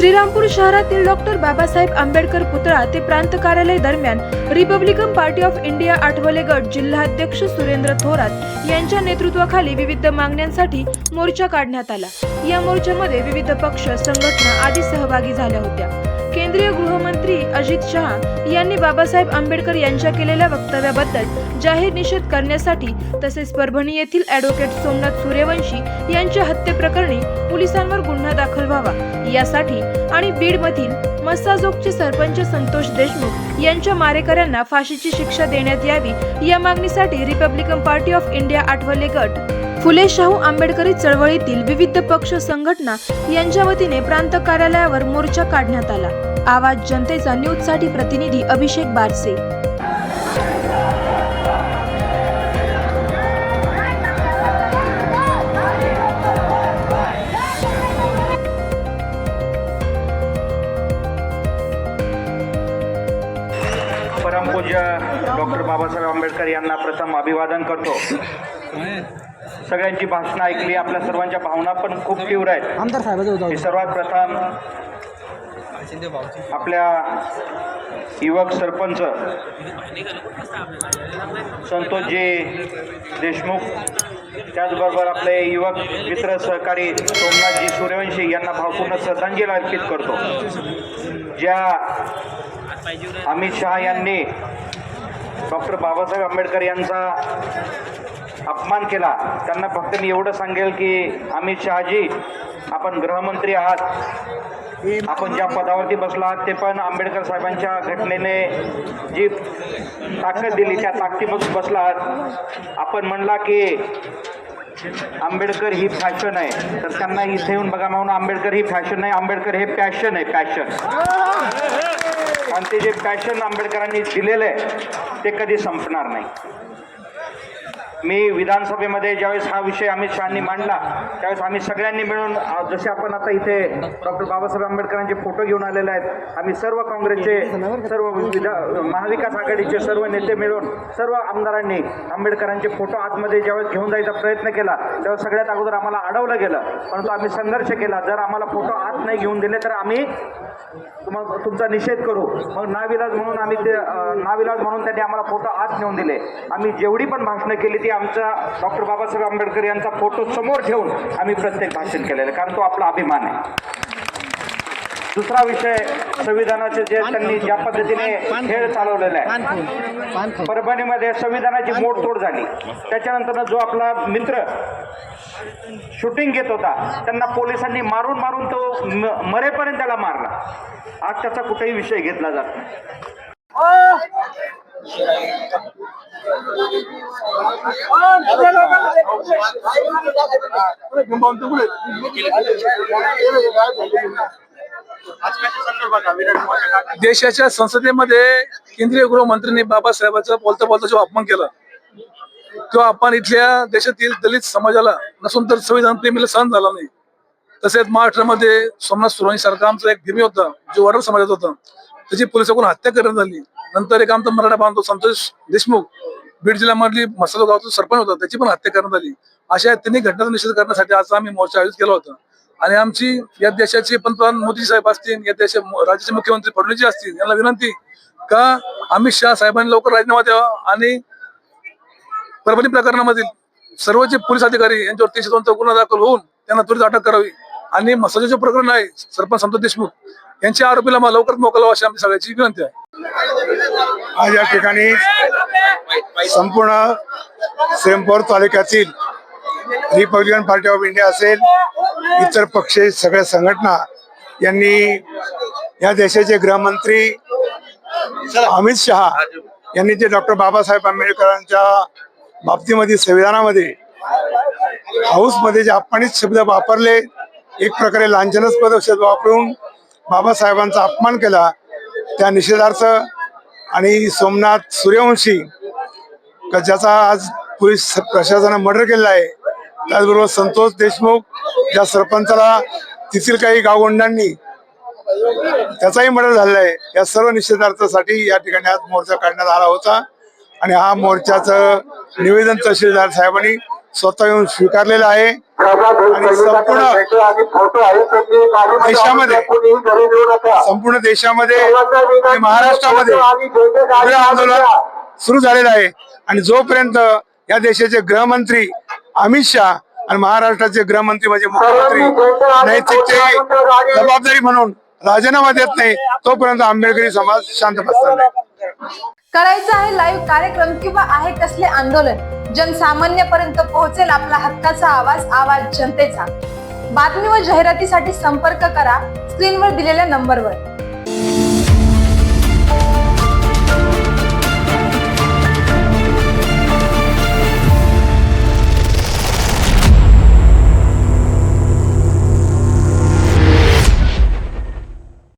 श्रीरामपूर शहरातील डॉक्टर बाबासाहेब आंबेडकर पुतळा ते प्रांत कार्यालय दरम्यान republican party of India Athawale गट जिल्हाध्यक्ष सुरेंद्र थोरात यांच्या नेतृत्वाखाली विविध मागण्यांसाठी मोर्चा काढण्यात आला. या मोर्चामध्ये विविध पक्ष संघटना आदी सहभागी झाल्या होत्या. केंद्रीय गृहमंत्री अजित शहा यांनी बाबासाहेब आंबेडकर यांच्या केलेल्या वक्तव्याबद्दल जाहीर निषेध करण्यासाठी तसेच परभणी येथील ॲडव्होकेट सोमनाथ सूर्यवंशी यांच्या हत्येप्रकरणी पोलिसांवर गुन्हा दाखल व्हावा यासाठी आणि बीडमधील मस्साजोगचे सरपंच संतोष देशमुख यांच्या मारेकऱ्यांना फाशीची शिक्षा देण्यात यावी या मागणीसाठी republican party of India Athawale गट फुले शाहू आंबेडकरी चळवळीतील विविध पक्ष संघटना यांच्या वतीने प्रांत कार्यालयावर मोर्चा काढण्यात आला. आवाज जनतेचा न्यूजसाठी प्रतिनिधी अभिषेक बारसे. परमपूज्य डॉक्टर बाबासाहेब आंबेडकर यांना प्रथम अभिवादन करतो. सगळ्यांची भाषणं ऐकली आपल्या सर्वांच्या भावना पण खूप तीव्र आहेत. आमदार मी सर्वात प्रथम आपल्या युवक सरपंच संतोषजी देशमुख त्याचबरोबर आपले युवक मित्र सहकारी सोमनाथजी सूर्यवंशी यांना भावपूर्ण श्रद्धांजली अर्पित करतो. ज्या अमित शहा यांनी डॉक्टर बाबासाहेब आंबेडकर यांचा अपमान केला. त्यांना फक्त मी एवढं सांगेल की अमित शहाजी आपण गृहमंत्री आहात. आपण ज्या पदावरती बसला आहात ते पण आंबेडकर साहेबांच्या घटनेने जी ताकद दिली त्या ताकदीपासून बसला आहात. आपण म्हणला की आंबेडकर ही फॅशन आहे. तर त्यांना इथे येऊन बघा म्हणून आंबेडकर ही फॅशन नाही आंबेडकर हे पॅशन आहे पॅशन. आणि ते जे पॅशन आंबेडकरांनी दिलेलं आहे ते कधी संपणार नाही. मी विधानसभेमध्ये ज्यावेळेस हा विषय अमित शहानी मांडला त्यावेळेस आम्ही सगळ्यांनी मिळून जसे आपण आता इथे डॉक्टर बाबासाहेब आंबेडकरांचे फोटो घेऊन आलेले आहेत आम्ही सर्व काँग्रेसचे सर्व विधा महाविकास आघाडीचे सर्व नेते मिळून सर्व आमदारांनी आंबेडकरांचे फोटो आतमध्ये ज्यावेळेस घेऊन जायचा प्रयत्न केला त्यावेळेस सगळ्यात अगोदर आम्हाला अडवलं गेलं. परंतु आम्ही संघर्ष केला जर आम्हाला फोटो आत नाही घेऊन दिले तर आम्ही तुम्हा तुमचा निषेध करू. मग नाविलाज म्हणून आम्ही ते नाविलाज म्हणून त्यांनी आम्हाला फोटो आत नेऊन दिले. आम्ही जेवढी पण भाषणं केली ती आमचा डॉक्टर बाबासाहेब आंबेडकर यांचा फोटो समोर ठेवून आम्ही प्रत्येक भाषण केलेलं आहे कारण तो आपला अभिमान आहे. दुसरा विषय संविधानाचे जे त्यांनी ज्या पद्धतीने खेळ चालवलेला आहे. परभणीमध्ये संविधानाची मोडतोड झाली. त्याच्यानंतर जो आपला मित्र शूटिंग घेत होता त्यांना पोलिसांनी मारून मारून तो मरेपर्यंत त्याला मारला. आज त्याचा कुठेही विषय घेतला जात नाही. देशाच्या संसदेमध्ये केंद्रीय गृहमंत्र्यांनी बाबासाहेबांचा बोलता बोलता जो अपमान केला तो अपमान इथल्या देशातील दलित समाजाला नसून तर संविधान प्रेमीला सहन झाला नाही. तसेच महाराष्ट्रामध्ये सोमनाथ सुरवणी सारखा आमचा एक धीमी होता जो वडार समाजात होता. त्याची पोलिसाकडून हत्या करण्यात आली. नंतर एक आमचा मराठा बांधव संतोष देशमुख बीड जिल्ह्यामधली मसालो गावचा सरपंच होता त्याची पण हत्या करण्यात आली. अशा तिन्ही घटनांचा निषेध करण्यासाठी आज आम्ही मोर्चा आयोजित केला होता. आणि आमची या देशाचे पंतप्रधान मोदी साहेब असतील या देशा राज्याचे मुख्यमंत्री फडणवीस असतील यांना विनंती का अमित शहा साहेबांनी लवकर राजीनामा द्यावा आणि परभणी प्रकरणामधील सर्व जे पोलीस अधिकारी यांच्यावर तीनशे दोनचा गुन्हा दाखल होऊन त्यांना त्वरित अटक करावी. आणि मसाजोचे जे प्रकरण आहे सरपंच संतोष देशमुख यांच्या आरोपीला मला लवकरच मोकलावं अशी आमची सगळ्याची विनंती आहे. आज या ठिकाणी संपूर्ण सेमपूर तालुक्यातील रिपब्लिकन पार्टी ऑफ इंडिया असेल इतर पक्ष सगळ्या संघटना यांनी या देशाचे गृहमंत्री अमित शहा यांनी जे डॉक्टर बाबासाहेब आंबेडकरांच्या बाबतीमध्ये संविधानामध्ये हाऊसमध्ये जे अपमानित शब्द वापरले एक प्रकारे लांछनास्पद शब्द वापरून बाबासाहेबांचा अपमान केला त्या निषेधार्थ आणि सोमनाथ सूर्यवंशी का ज्याचा आज पोलीस प्रशासनानं मर्डर केलेला आहे त्याचबरोबर संतोष देशमुख ज्या सरपंचाला तेथील काही गावगुंडांनी त्याचाही मर्डर झालेला आहे. या सर्व निषेधार्थासाठी या ठिकाणी आज मोर्चा काढण्यात आला होता आणि हा मोर्चाचं निवेदन तहसीलदार साहेबांनी स्वतः येऊन स्वीकारलेलं आहे. आणि संपूर्ण देशामध्ये संपूर्ण देशामध्ये महाराष्ट्रामध्ये आंदोलन सुरू झालेलं आहे. आणि जोपर्यंत या देशाचे गृहमंत्री अमित शहा आणि महाराष्ट्राचे गृहमंत्री म्हणजे मुख्यमंत्री नैतिकते जबाबदारी म्हणून राजीनामा देत नाही तोपर्यंत आंबेडकरी समाज शांत बसणार नाही. करायचं आहे लाईव्ह कार्यक्रम किंवा आहे कसले आंदोलन. जनसामान्यपर्यंत पोहोचेल आपला हक्काचा आवाज आवाज जनतेचा. बातमी व जाहिरातीसाठी संपर्क करा स्क्रीनवर दिलेल्या नंबरवर